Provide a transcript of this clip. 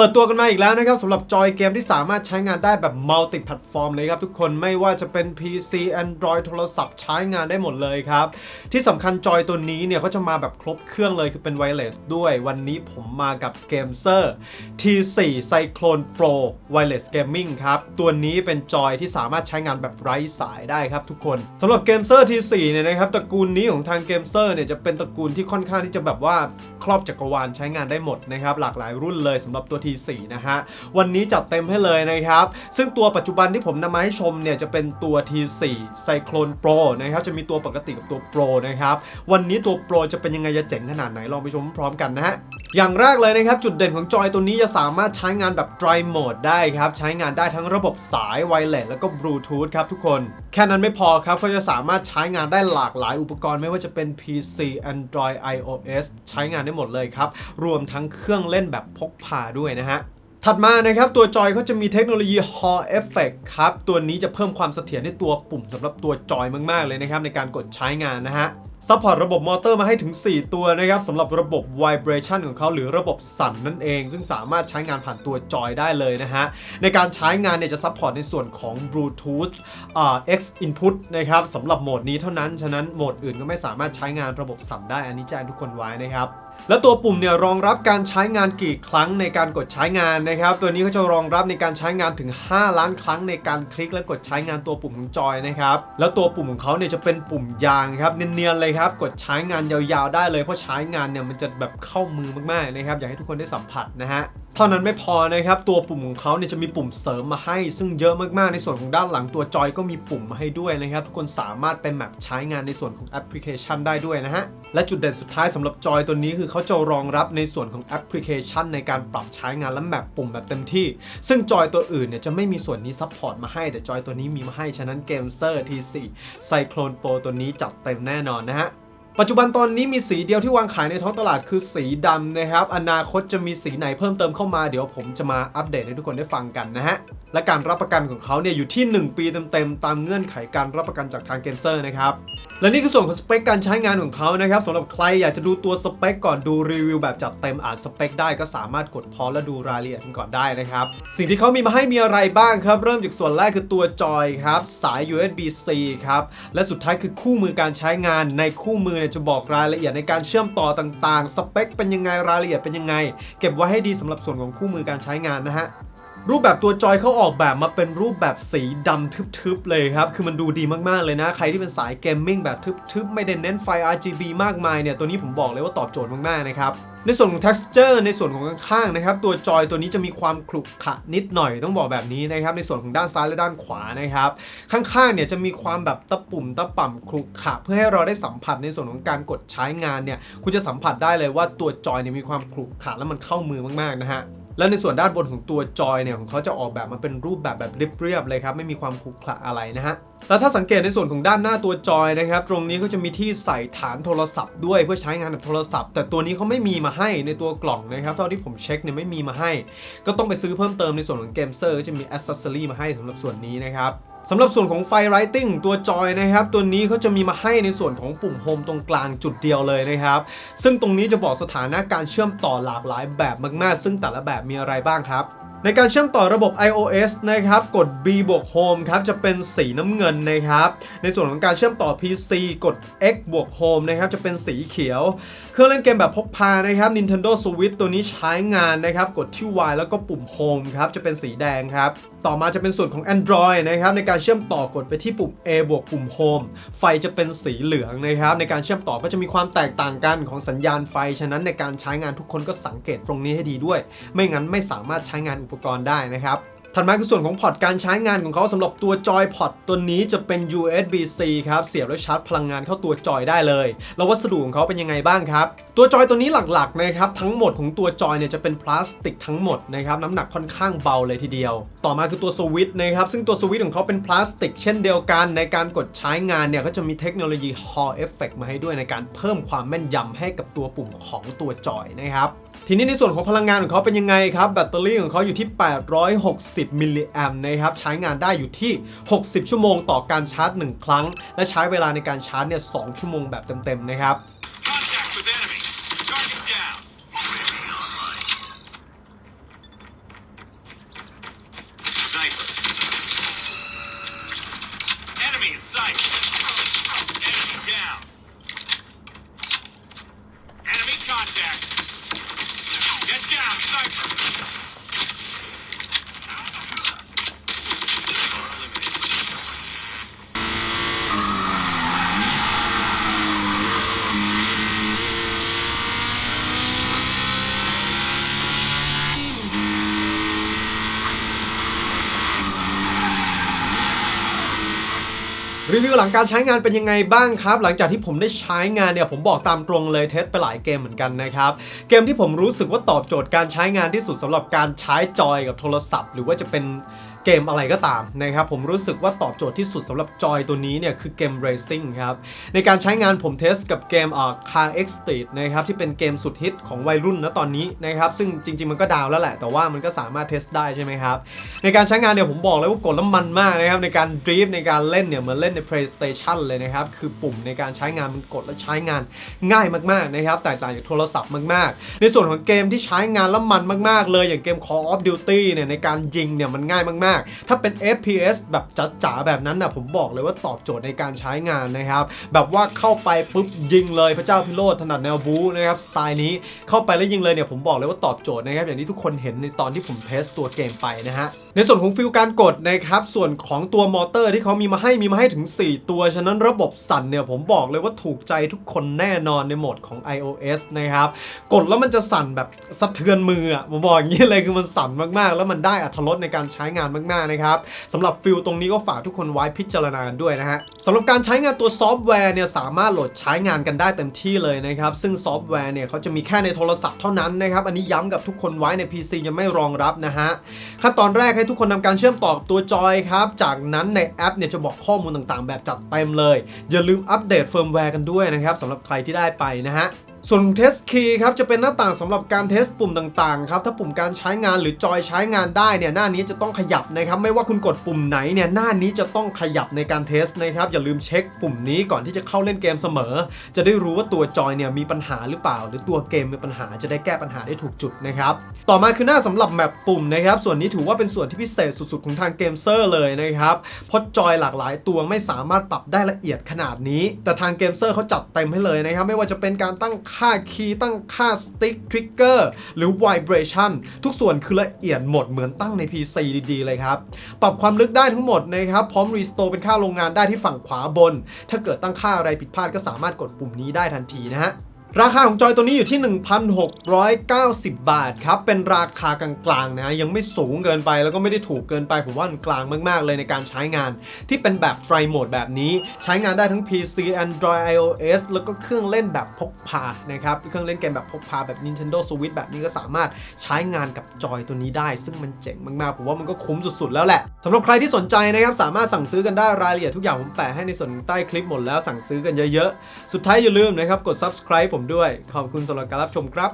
เปิดตัวกันมาอีกแล้วนะครับสำหรับจอยเกมที่สามารถใช้งานได้แบบมัลติแพลตฟอร์มเลยครับทุกคนไม่ว่าจะเป็น PC Android โทรศัพท์ใช้งานได้หมดเลยครับ ที่สำคัญจอยตัวนี้เนี่ยเขาจะมาแบบครบเครื่องเลยคือเป็นไวเลสด้วย วันนี้ผมมากับเกมเซอร์ T4 Cyclone Pro Wireless Gaming ครับตัวนี้เป็นจอยที่สามารถใช้งานแบบไร้สายได้ครับทุกคนสำหรับเกมเซอร์ T4 เนี่ยนะครับตระกูลนี้ของทางเกมเซอร์เนี่ยจะเป็นตระกูลที่ค่อนข้างที่จะแบบว่าครอบจักรวาลใช้งานได้หมดนะครับหลากหลายรุ่นเลยสำหรับตัว T4 นะฮะ วันนี้จัดเต็มให้เลยนะครับ ซึ่งตัวปัจจุบันที่ผมนำมาให้ชมเนี่ยจะเป็นตัว T4 Cyclone Pro นะครับ จะมีตัวปกติกับตัว Pro นะครับ วันนี้ตัว Pro จะเป็นยังไงจะเจ๋งขนาดไหนลองไปชมพร้อมกันนะฮะอย่างแรกเลยนะครับ จุดเด่นของจอยตัวนี้จะสามารถใช้งานแบบ Dry Mode ได้ครับ ใช้งานได้ทั้งระบบสายไวเลสแล้วก็บลูทูธครับทุกคน แค่นั้นไม่พอครับเขาจะสามารถใช้งานได้หลากหลายอุปกรณ์ไม่ว่าจะเป็น PC Android iOS ใช้งานได้หมดเลยครับ รวมทั้งเครื่องเล่นแบบพกพาด้วยนะฮะถัดมานะครับตัวจอยเขาจะมีเทคโนโลยี Hall Effect ครับ ตัวนี้จะเพิ่มความเสถียรในตัวปุ่มสำหรับตัวจอยมาก ๆ เลยนะครับ ในการกดใช้งานนะฮะซัพพอร์ตระบบมอเตอร์มาให้ถึง 4 ตัวนะครับสำหรับระบบ Vibration ของเขาหรือระบบสั่นนั่นเอง ซึ่งสามารถใช้งานผ่านตัวจอยได้เลยนะฮะ ในการใช้งานเนี่ยจะซัพพอร์ตในส่วนของ Bluetooth อ่า X Input นะครับสำหรับโหมดนี้เท่านั้นฉะนั้นโหมดอื่นก็ไม่สามารถใช้งานระบบสั่นได้อันนี้แจ้งทุกคนไว้นะครับ แล้วตัวปุ่มเนี่ยรองรับการใช้งานกี่ครั้งในการกดใช้งานนะครับ ตัวนี้เขาจะรองรับในการใช้งานถึง 5 ล้านครั้งในการคลิกและกดใช้งานตัวปุ่มของจอยนะครับ แล้วตัวปุ่มของเขาเนี่ยจะเป็นปุ่มยางครับเนียนๆเลยครับ กดใช้งานยาวๆได้เลย เพราะใช้งานเนี่ยมันจะแบบเข้ามือมากๆนะครับอยากให้ทุกคนได้สัมผัสนะฮะเท่านั้นไม่พอนะครับตัวปุ่มของเขาเนี่ยจะมีปุ่มเสริมมาให้ ซึ่งเยอะมากๆในส่วนของด้านหลังตัวจอยก็มีปุ่มมาให้ด้วยนะครับทุกคนสามารถเป็นแมปใช้งานในส่วนของแอปพลิเคชันได้ด้วยนะฮะและจุดเด่นสุดท้ายสำหรับจอยตัวนี้คือเขาจะรองรับในส่วนของแอปพลิเคชัน ในการปรับใช้งานและแมปปุ่มแบบเต็มที่ ซึ่งจอยตัวอื่นเนี่ยจะไม่มีส่วนนี้ซัพพอร์ตมาให้ แต่จอยตัวนี้มีมาให้ ฉะนั้นเกมเซอร์ T4 Cyclone Pro ตัวนี้จัดเต็มแน่นอนนะฮะปัจจุบันตอนนี้มีสีเดียวที่วางขายในท้องตลาดคือสีดำนะครับ อนาคตจะมีสีไหนเพิ่มเติมเข้ามาเดี๋ยวผมจะมาอัปเดตให้ทุกคนได้ฟังกันนะฮะและการรับประกันของเขาเนี่ยอยู่ที่ 1 ปีเต็มๆ ตามเงื่อนไขการรับประกันจากทางเกมเซอร์นะครับ และนี่คือส่วนของสเปคการใช้งานของเขานะครับสำหรับใครอยากจะดูตัวสเปคก่อนดูรีวิวแบบจัดเต็มอ่านสเปคได้ก็สามารถกดพอและดูรายละเอียดกันก่อนได้นะครับ สิ่งที่เขามีมาให้มีอะไรบ้างครับ เริ่มจากส่วนแรกคือตัวจอยครับสาย USB-C ครับและสุดท้ายคือคู่มือการใช้งานในคู่มือเนี่ยจะบอกรายละเอียดในการเชื่อมต่อต่างๆ สเปคเป็นยังไงรายละเอียดเป็นยังไง เก็บไว้ให้ดีสำหรับส่วนของคู่มือการใช้งานนะฮะ รูปแบบตัวจอยเขาออกแบบมาเป็นรูปแบบสีดำทึบๆเลยครับ คือมันดูดีมากๆเลยนะ ใครที่เป็นสายเกมมิ่งแบบทึบๆ ไม่ได้เน้นไฟ RGB มากมายเนี่ย ตัวนี้ผมบอกเลยว่าตอบโจทย์มากๆนะครับ ในส่วนของ texture ในส่วนของข้างๆนะครับ ตัวจอยตัวนี้จะมีความขรุขระนิดหน่อยต้องบอกแบบนี้นะครับ ในส่วนของด้านซ้ายและด้านขวานะครับ ข้างๆเนี่ยจะมีความแบบตะปุ่มตะป่ำขรุขระเพื่อให้เราได้สัมผัสในส่วนของการกดใช้งานเนี่ยคุณจะสัมผัสได้เลยว่าตัวจอยเนี่ยมีความขรุขระและมันเข้ามือมากๆนะฮะแล้วในส่วนด้านบนของตัวจอยเนี่ยของเขาจะออกแบบมาเป็นรูปแบบแบบเรียบๆเลยครับไม่มีความขรุขระอะไรนะฮะแล้วถ้าสังเกตในส่วนของด้านหน้าตัวจอยนะครับ ตรงนี้ก็จะมีที่ใส่ฐานโทรศัพท์ด้วยเพื่อใช้งานกับโทรศัพท์ แต่ตัวนี้เขาไม่มีมาให้ในตัวกล่องนะครับเท่าที่ผมเช็คเนี่ยไม่มีมาให้ ก็ต้องไปซื้อเพิ่มเติมในส่วนของเกมเซอร์ก็จะมีอ c เซสซอรี่มาให้สำหรับส่วนนี้นะครับสำหรับส่วนของไฟไรติ้งตัวจอยนะครับ ตัวนี้เขาจะมีมาให้ในส่วนของปุ่มโฮมตรงกลางจุดเดียวเลยนะครับ ซึ่งตรงนี้จะบอกสถานะการเชื่อมต่อหลากหลายแบบมากๆ ซึ่งแต่ละแบบมีอะไรบ้างครับ ในการเชื่อมต่อระบบ iOS นะครับ กด B บวก Home ครับ จะเป็นสีน้ำเงินนะครับ ในส่วนของการเชื่อมต่อ PC กด X บวก Home นะครับ จะเป็นสีเขียว เครื่องเล่นเกมแบบพกพานะครับ Nintendo Switch ตัวนี้ใช้งานนะครับ กดที่ Y แล้วก็ปุ่ม Home ครับ จะเป็นสีแดงครับ ต่อมาจะเป็นส่วนของ Android นะครับ ในการเชื่อมต่อกดไปที่ปุ่ม A บวกปุ่ม Home ไฟจะเป็นสีเหลืองนะครับ ในการเชื่อมต่อก็จะมีความแตกต่างกันของสัญญาณไฟ ฉะนั้นในการใช้งานทุกคนก็สังเกตตรงนี้ให้ดีด้วย ไม่งั้นไม่สามารถใช้งานอุปกรณ์ได้นะครับถัดมาคือส่วนของพอร์ตการใช้งานของเขาสำหรับตัวจอยพอร์ตตัวนี้จะเป็น USB-C ครับ เสียบและชาร์จพลังงานเข้าตัวจอยได้เลย แล้ววัสดุของเขาเป็นยังไงบ้างครับ ตัวจอยตัวนี้หลักๆนะครับทั้งหมดของตัวจอยเนี่ยจะเป็นพลาสติกทั้งหมดนะครับน้ำหนักค่อนข้างเบาเลยทีเดียว ต่อมาคือตัวสวิตช์นะครับซึ่งตัวสวิตช์ของเขาเป็นพลาสติกเช่นเดียวกัน ในการกดใช้งานเนี่ยก็จะมีเทคโนโลยี Hall Effect มาให้ด้วยในการเพิ่มความแม่นยำให้กับตัวปุ่มของตัวจอยนะครับ ทีนี้ในส่วนของพลังงานของเขาเป็นยังไงครับ แบตเตอรี่ของเขาอยู่ที่ 860 มิลลิแอมป์นะครับ ใช้งานได้อยู่ที่ 60 ชั่วโมงต่อการชาร์จ 1 ครั้ง และใช้เวลาในการชาร์จเนี่ย 2 ชั่วโมงแบบเต็มๆนะครับ รีวิวหลังการใช้งานเป็นยังไงบ้างครับ หลังจากที่ผมได้ใช้งานเนี่ยผมบอกตามตรงเลยเทสไปหลายเกมเหมือนกันนะครับ เกมที่ผมรู้สึกว่าตอบโจทย์การใช้งานที่สุดสำหรับการใช้จอยกับโทรศัพท์ หรือว่าจะเป็นเกมอะไรก็ตามนะครับผมรู้สึกว่าตอบโจทย์ที่สุดสำหรับจอยตัวนี้เนี่ยคือเกม Racing ครับ ในการใช้งานผมเทสกับเกมอ่อ Car X Street นะครับที่เป็นเกมสุดฮิตของวัยรุ่นนะตอนนี้นะครับซึ่งจริง ๆ มันก็ดาวน์แล้วแหละ แต่ว่ามันก็สามารถเทสได้ใช่ไหมครับในการใช้งานเนี่ยผมบอกเลยว่ากดแล้วมันมากนะครับในการดริฟในการเล่นเนี่ยเหมือนเล่นใน PlayStation เลยนะครับ คือปุ่มในการใช้งานมันกดและใช้งานง่ายมากๆนะครับแตกต่างจากโทรศัพท์มากๆ ในส่วนของเกมที่ใช้งานแล้วมันมาก ๆ เลยอย่างเกม Call of Duty เนี่ยในการยิงเนี่ยมันง่ายมากๆ ถ้าเป็น FPS แบบจ๋าๆแบบนั้นนะผมบอกเลยว่าตอบโจทย์ในการใช้งานนะครับ แบบว่าเข้าไปปุ๊บยิงเลยพระเจ้าพิโรธถนัดแนวบู๊นะครับสไตล์นี้เข้าไปแล้วยิงเลยเนี่ยผมบอกเลยว่าตอบโจทย์นะครับอย่างที่ทุกคนเห็นในตอนที่ผมเทสตัวเกมไปนะฮะในส่วนของฟิลการกดนะครับส่วนของตัวมอเตอร์ที่เขามีมาให้มีมาให้ถึง4 ตัว ฉะนั้นระบบสั่นเนี่ยผมบอกเลยว่าถูกใจทุกคนแน่นอนในโหมดของ iOS นะครับ กดแล้วมันจะสั่นแบบสะเทือนมืออะผมบอกอย่างนี้เลยคือมันสั่นมากๆ แล้วมันได้อัตรสในการใช้งานมากๆนะครับสำหรับฟิลตรงนี้ก็ฝากทุกคนไว้พิจารณากันด้วยนะฮะสำหรับการใช้งานตัวซอฟต์แวร์เนี่ยสามารถโหลดใช้งานกันได้เต็มที่เลยนะครับซึ่งซอฟต์แวร์เนี่ยเขาจะมีแค่ในโทรศัพท์เท่านั้นนะครับอันนี้ย้ำกับทุกคนไว้ใน PC ยังไม่รองรับนะฮะขั้นตอนแรกให้ทุกคนทำการเชื่อมต่อกับตัวจอยครับจากนั้นในแอปเนี่ยจะบอกข้อมูลต่างๆ แบบจัดเต็มเลย อย่าลืมอัปเดตเฟิร์มแวร์กันด้วยนะครับสำหรับใครที่ได้ไปนะฮะส่วนเทสคีย์ครับจะเป็นหน้าต่างสำหรับการเทสปุ่มต่างๆครับถ้าปุ่มการใช้งานหรือจอยใช้งานได้เนี่ยหน้านี้จะต้องขยับนะครับไม่ว่าคุณกดปุ่มไหนเนี่ยหน้านี้จะต้องขยับในการเทสนะครับอย่าลืมเช็คปุ่มนี้ก่อนที่จะเข้าเล่นเกมเสมอ จะได้รู้ว่าตัวจอยเนี่ยมีปัญหาหรือเปล่า หรือตัวเกมมีปัญหาจะได้แก้ปัญหาได้ถูกจุดนะครับต่อมาคือหน้าสำหรับแมปปุ่มนะครับส่วนนี้ถือว่าเป็นส่วนที่พิเศษสุดๆของทางเกมเซอร์เลยนะครับเพราะจอยหลากหลายตัวไม่สามารถปรับได้ละเอียดขนาดนี้ แต่ทางเกมเซอร์เขาจัดเต็มให้เลยนะครับไม่ว่าจะเป็นการตั้งค่าคีย์ตั้งค่าสติ๊กทริกเกอร์หรือ vibration ทุกส่วนคือละเอียดหมดเหมือนตั้งใน PC ดีๆ เลยครับ ปรับความลึกได้ทั้งหมดนะครับ พร้อมรีสโตร์เป็นค่าโรงงานได้ที่ฝั่งขวาบน ถ้าเกิดตั้งค่าอะไรผิดพลาดก็สามารถกดปุ่มนี้ได้ทันทีนะฮะ ราคาของจอยตัวนี้อยู่ที่ 1,690 บาทครับ เป็นราคากลางๆนะยังไม่สูงเกินไปแล้วก็ไม่ได้ถูกเกินไป ผมว่ามันกลางมากๆเลยในการใช้งาน ที่เป็นแบบไทรโหมดแบบนี้ ใช้งานได้ทั้ง PC Android iOS แล้วก็เครื่องเล่นแบบพกพานะครับ เครื่องเล่นเกมแบบพกพาแบบ Nintendo Switch แบบนี้ก็สามารถใช้งานกับจอยตัวนี้ได้ ซึ่งมันเจ๋งมากๆ ผมว่ามันก็คุ้มสุดๆ แล้วแหละสำหรับใครที่สนใจนะครับสามารถสั่งซื้อกันได้รายละเอียดทุกอย่างผมแปะให้ในส่วนใต้คลิปหมดแล้วสั่งซื้อกันเยอะๆสุดท้ายอย่าลืมนะครับกด subscribe ผมด้วย ขอบคุณสำหรับการรับชมครับ